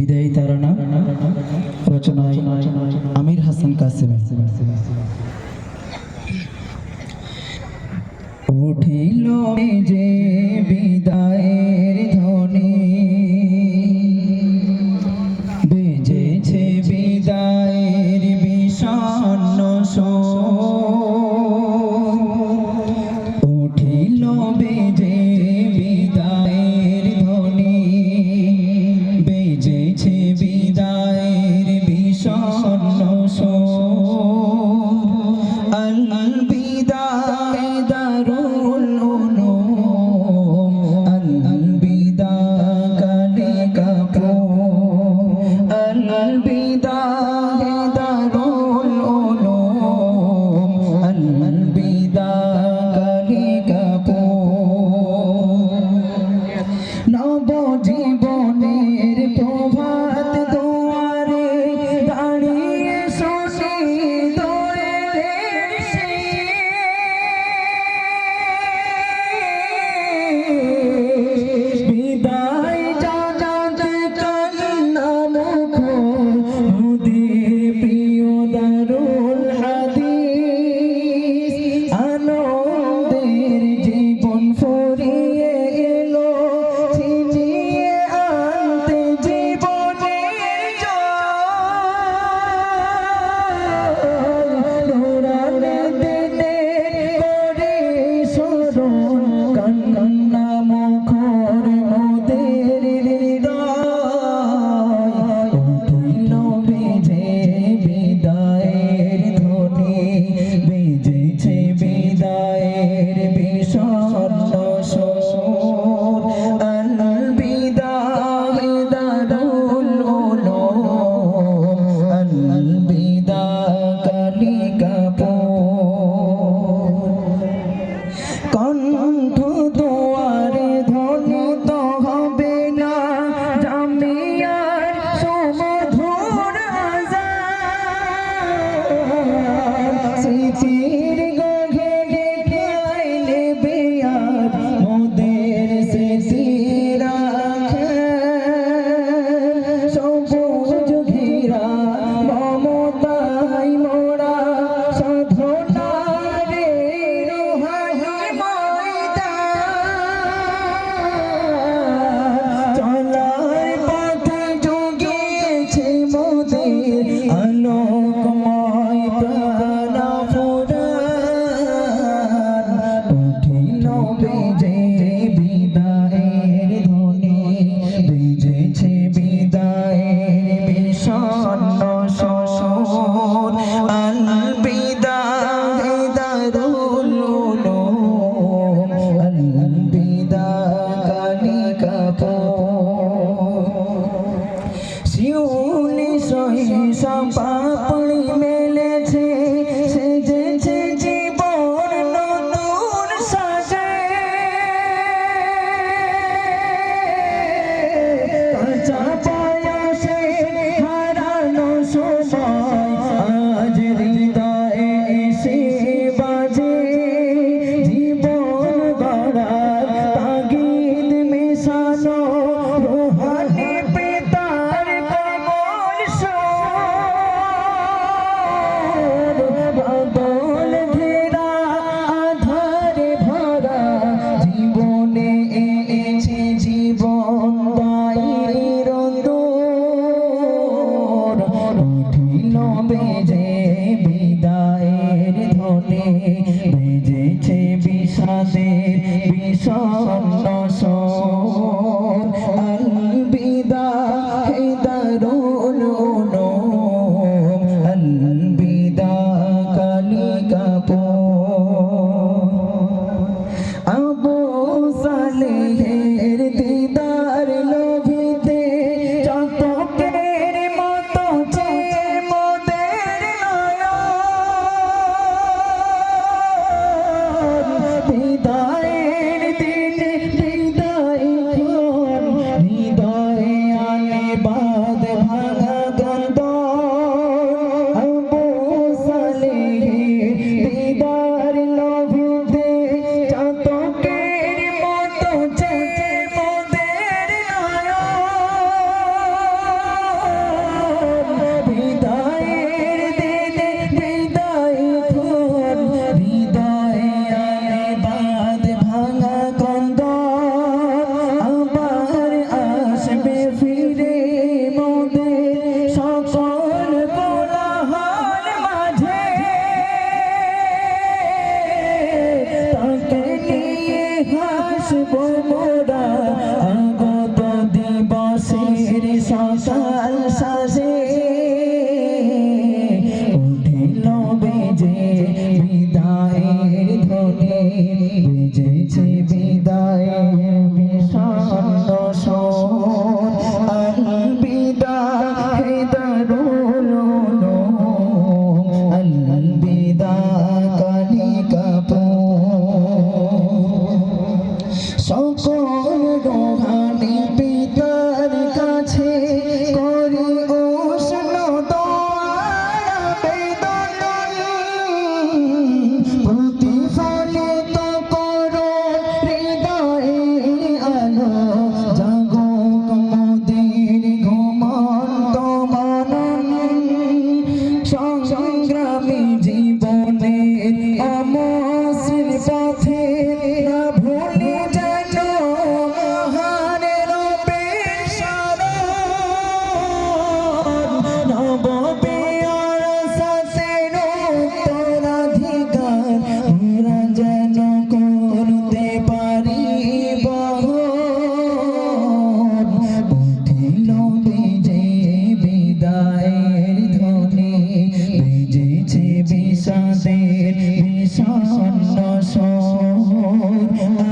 বিদায়ী তারানা রচনায় আমির হাসান কাসেম উঠিল যে সকল রোহানি পিতার কাছে করি উষ্ণ প্রতিফলিত করো হৃদয়ে আলো জাগো কমদের ঘুমন্ত মন সংগ্রামী জীবনের অমসির পথে বিষাদের বিষণ্ণ সহ